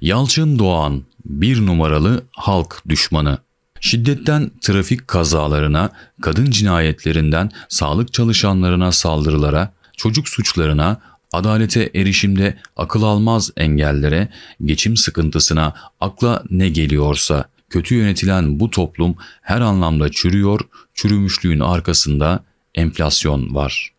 Yalçın Doğan bir numaralı halk düşmanı. Şiddetten trafik kazalarına, kadın cinayetlerinden sağlık çalışanlarına saldırılara, çocuk suçlarına, adalete erişimde akıl almaz engellere, geçim sıkıntısına, akla ne geliyorsa, kötü yönetilen bu toplum her anlamda çürüyor, çürümüşlüğün arkasında enflasyon var.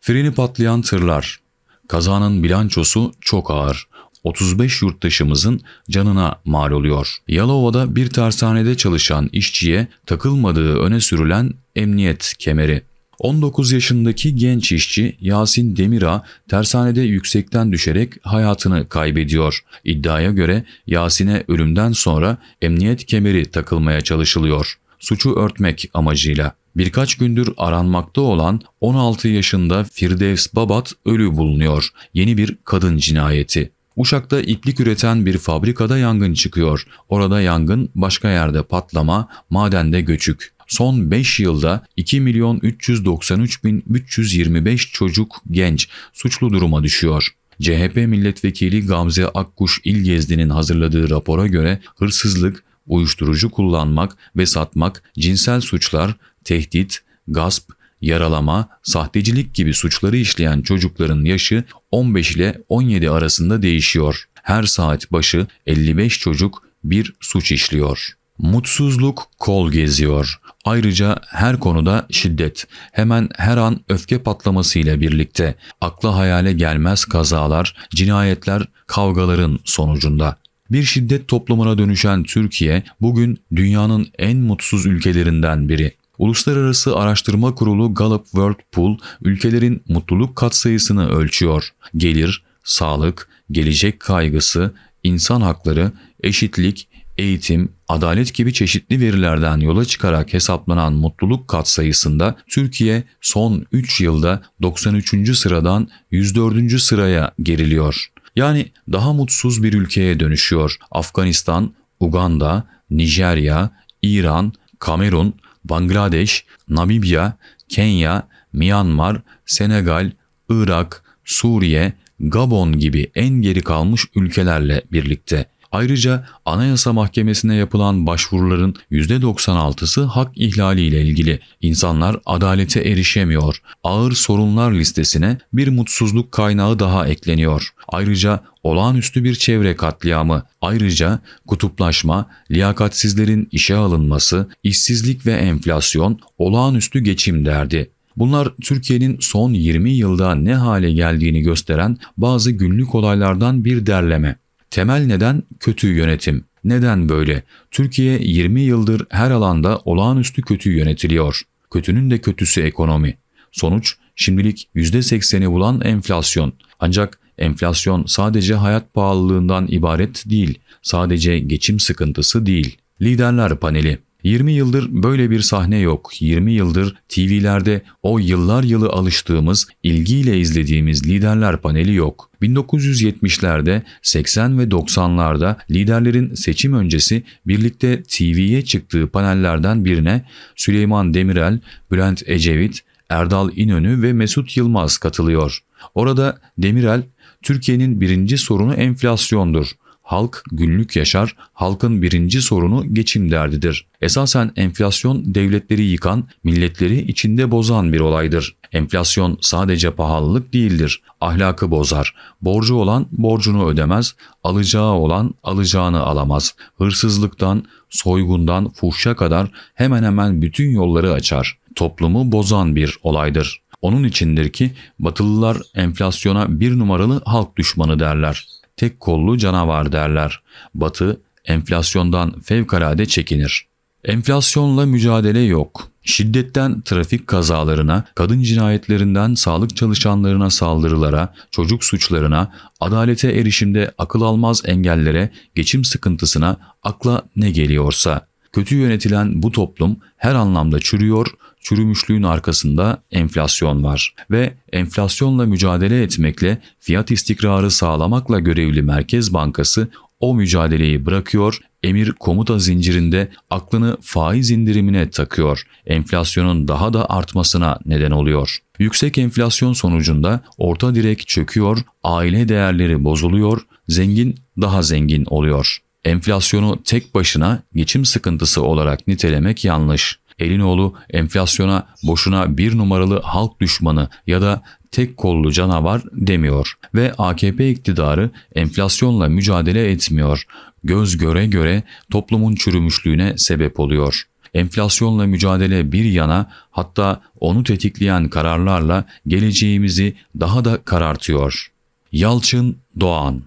Freni patlayan tırlar. Kazanın bilançosu çok ağır. 35 yurttaşımızın canına mal oluyor. Yalova'da bir tersanede çalışan işçiye takılmadığı öne sürülen emniyet kemeri. 19 yaşındaki genç işçi Yasin Demira tersanede yüksekten düşerek hayatını kaybediyor. İddiaya göre Yasin'e ölümden sonra emniyet kemeri takılmaya çalışılıyor. Suçu örtmek amacıyla. Birkaç gündür aranmakta olan 16 yaşında Firdevs Babat ölü bulunuyor. Yeni bir kadın cinayeti. Uşak'ta iplik üreten bir fabrikada yangın çıkıyor. Orada yangın, başka yerde patlama, madende göçük. Son 5 yılda 2 milyon 393 bin 325 çocuk genç suçlu duruma düşüyor. CHP milletvekili Gamze Akkuş İlgezdi'nin hazırladığı rapora göre hırsızlık, uyuşturucu kullanmak ve satmak, cinsel suçlar, tehdit, gasp, yaralama, sahtecilik gibi suçları işleyen çocukların yaşı 15 ile 17 arasında değişiyor. Her saat başı 55 çocuk bir suç işliyor. Mutsuzluk kol geziyor. Ayrıca her konuda şiddet, hemen her an öfke patlamasıyla birlikte akla hayale gelmez kazalar, cinayetler, kavgaların sonucunda. Bir şiddet toplumuna dönüşen Türkiye bugün dünyanın en mutsuz ülkelerinden biri. Uluslararası Araştırma Kurulu Gallup World Poll ülkelerin mutluluk katsayısını ölçüyor. Gelir, sağlık, gelecek kaygısı, insan hakları, eşitlik, eğitim, adalet gibi çeşitli verilerden yola çıkarak hesaplanan mutluluk katsayısında Türkiye son 3 yılda 93. sıradan 104. sıraya geriliyor. Yani daha mutsuz bir ülkeye dönüşüyor. Afganistan, Uganda, Nijerya, İran, Kamerun, Bangladeş, Namibya, Kenya, Myanmar, Senegal, Irak, Suriye, Gabon gibi en geri kalmış ülkelerle birlikte. Ayrıca Anayasa Mahkemesi'ne yapılan başvuruların %96'sı hak ihlaliyle ilgili. İnsanlar adalete erişemiyor. Ağır sorunlar listesine bir mutsuzluk kaynağı daha ekleniyor. Ayrıca olağanüstü bir çevre katliamı, ayrıca kutuplaşma, liyakatsizlerin işe alınması, işsizlik ve enflasyon, olağanüstü geçim derdi. Bunlar Türkiye'nin son 20 yılda ne hale geldiğini gösteren bazı günlük olaylardan bir derleme. Temel neden kötü yönetim. Neden böyle? Türkiye 20 yıldır her alanda olağanüstü kötü yönetiliyor. Kötünün de kötüsü ekonomi. Sonuç şimdilik %80'i bulan enflasyon. Ancak enflasyon sadece hayat pahalılığından ibaret değil, sadece geçim sıkıntısı değil. Liderler paneli 20 yıldır böyle bir sahne yok. 20 yıldır TV'lerde o yıllar yılı alıştığımız, ilgiyle izlediğimiz liderler paneli yok. 1970'lerde, 80 ve 90'larda liderlerin seçim öncesi birlikte TV'ye çıktığı panellerden birine Süleyman Demirel, Bülent Ecevit, Erdal İnönü ve Mesut Yılmaz katılıyor. Orada Demirel, Türkiye'nin birinci sorunu enflasyondur. Halk günlük yaşar, halkın birinci sorunu geçim derdidir. Esasen enflasyon devletleri yıkan, milletleri içinde bozan bir olaydır. Enflasyon sadece pahalılık değildir, ahlakı bozar. Borcu olan borcunu ödemez, alacağı olan alacağını alamaz. Hırsızlıktan, soygundan, fuhşa kadar hemen hemen bütün yolları açar. Toplumu bozan bir olaydır. Onun içindir ki Batılılar enflasyona bir numaralı halk düşmanı derler tek kollu canavar derler. Batı enflasyondan fevkalade çekinir. Enflasyonla mücadele yok. Şiddetten trafik kazalarına, kadın cinayetlerinden sağlık çalışanlarına saldırılara, çocuk suçlarına, adalete erişimde akıl almaz engellere, geçim sıkıntısına akla ne geliyorsa. Kötü yönetilen bu toplum her anlamda çürüyor, çürümüşlüğün arkasında enflasyon var ve enflasyonla mücadele etmekle fiyat istikrarı sağlamakla görevli Merkez Bankası o mücadeleyi bırakıyor, emir komuta zincirinde aklını faiz indirimine takıyor. Enflasyonun daha da artmasına neden oluyor. Yüksek enflasyon sonucunda orta direk çöküyor, aile değerleri bozuluyor, zengin daha zengin oluyor. Enflasyonu tek başına geçim sıkıntısı olarak nitelemek yanlış. Elinoğlu enflasyona boşuna bir numaralı halk düşmanı ya da tek kollu canavar demiyor ve AKP iktidarı enflasyonla mücadele etmiyor. Göz göre göre toplumun çürümüşlüğüne sebep oluyor. Enflasyonla mücadele bir yana hatta onu tetikleyen kararlarla geleceğimizi daha da karartıyor. Yalçın Doğan